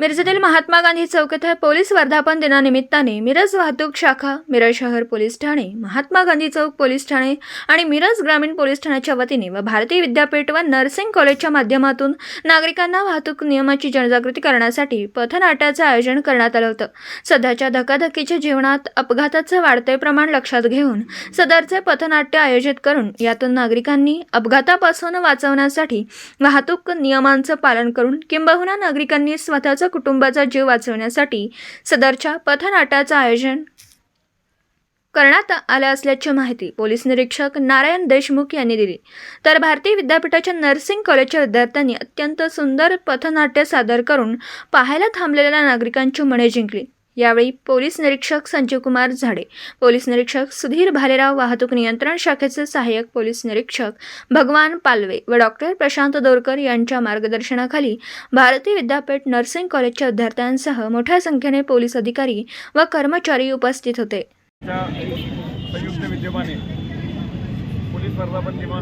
मिरजेतील महात्मा गांधी चौक येथे पोलीस वर्धापन दिनानिमित्ताने मिरज वाहतूक शाखा मिरज शहर पोलीस ठाणे महात्मा गांधी चौक पोलीस ठाणे आणि मिरज ग्रामीण पोलीस ठाण्याच्या वतीने व भारतीय विद्यापीठ व नर्सिंग कॉलेजच्या माध्यमातून नागरिकांना वाहतूक नियमाची जनजागृती करण्यासाठी पथनाट्याचं आयोजन करण्यात आलं होतं. सध्याच्या धकाधकीच्या जीवनात अपघाताचं वाढते प्रमाण लक्षात घेऊन सदरचे पथनाट्य आयोजित करून यातून नागरिकांनी अपघातापासून वाचवण्यासाठी वाहतूक नियमांचं पालन करून किंबहुना नागरिकांनी स्वतःचं कुटुंबाचा जीव वाचवण्यासाठी सदरच्या पथनाट्याचं आयोजन करण्यात आलं असल्याची माहिती पोलीस निरीक्षक नारायण देशमुख यांनी दिली. तर भारतीय विद्यापीठाच्या नर्सिंग कॉलेजच्या विद्यार्थ्यांनी अत्यंत सुंदर पथनाट्य सादर करून पाहायला थांबलेल्या नागरिकांची मने जिंकली. यावेळी पोलीस निरीक्षक संजीवकुमार झाडे पोलीस निरीक्षक सुधीर भालेराव वाहतूक नियंत्रण शाखेचे सहाय्यक पोलीस निरीक्षक भगवान पालवे व डॉक्टर प्रशांत दोरकर यांच्या मार्गदर्शनाखाली भारतीय विद्यापीठ नर्सिंग कॉलेजच्या विद्यार्थ्यांसह मोठ्या संख्येने पोलीस अधिकारी व कर्मचारी उपस्थित होते. संयुक्त विद्यमाने पोलीस वर्धापन दिमा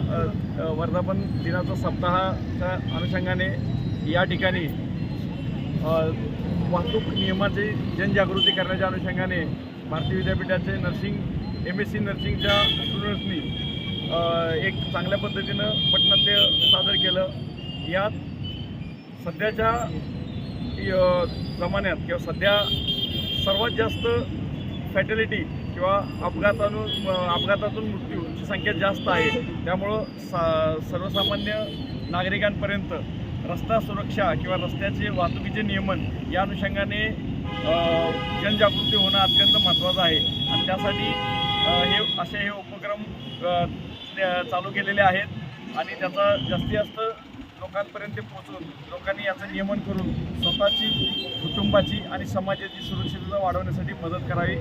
वर्धापन दिनाचा सप्ताहाच्या अनुषंगाने या ठिकाणी वाहतूक नियमाची जनजागृती करण्याच्या अनुषंगाने भारतीय विद्यापीठाचे नर्सिंग एम एस सी नर्सिंगच्या स्टुडंट्सनी एक चांगल्या पद्धतीनं पटनाट्य सादर केलं. यात सध्याच्या जमान्यात किंवा सध्या सर्वात जास्त फॅटॅलिटी किंवा अपघातानु अपघातातून मृत्यूची संख्या जास्त आहे. त्यामुळं सा सर्वसामान्य नागरिकांपर्यंत रस्ता सुरक्षा किंवा रस्त्याचे वाहतुकीचे नियमन या अनुषंगाने जनजागृती होणं अत्यंत महत्त्वाचं आहे. आणि त्यासाठी हे असे हे उपक्रम त्या- चालू केलेले आहेत. आणि त्याचा जास्तीत जास्त लोकांपर्यंत पोहोचून लोकांनी याचं नियमन करून स्वतःची कुटुंबाची आणि समाजाची सुरक्षितता वाढवण्यासाठी मदत करावी.